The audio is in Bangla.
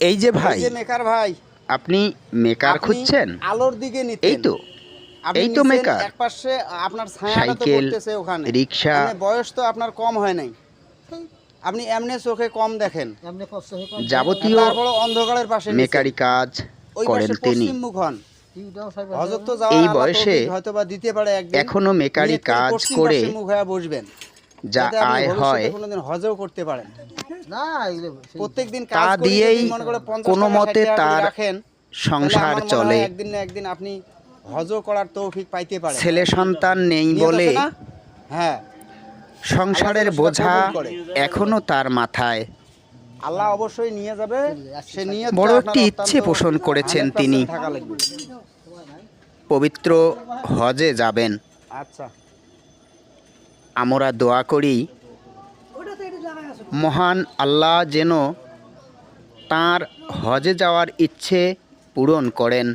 এই যে ভাই যে মেকার ভাই আপনি মেকার খুঁজছেন? আলোর দিকে নিতেন এই তো এই তো মেকার। এক পাশে আপনার ছায়াটা তো পড়তেছে ওখানে। রিক্সা। এমনি বয়স তো আপনার কম হয় নাই। আপনি এমনি চোখে কম দেখেন। যাবতীয় তারপরে অন্ধকারের পাশে মেকারি কাজ করেন তিনি। এই বয়সে তৌফিক হয়তো বা দিতে পারে একদিন। এখনও মেকারি কাজ করে মুখ হয়ে বসবেন। যা আয় হয়। কোনোদিন হজও করতে পারেন। প্রত্যেকদিন তা দিয়েই যদি করে 50 কোনো মতে 60 টাকা করে তার রাখেন সংসার চলে। একদিন না একদিন আপনি হজও করার তৌফিক পাইতে পারেন। ছেলে সন্তান নেই বলে হ্যাঁ। সংসারের বোঝা। এখনও তার মাথায়। আল্লাহ অবশ্যই নিয়ে যাবে সে নিয়ে বড় একটি ইচ্ছে পোষণ করেছেন তিনি। পবিত্র হজে যাবেন। আচ্ছা। আমরা দোয়া করি মহান আল্লাহ যেন তার হজে যাওয়ার ইচ্ছে পূরণ করেন।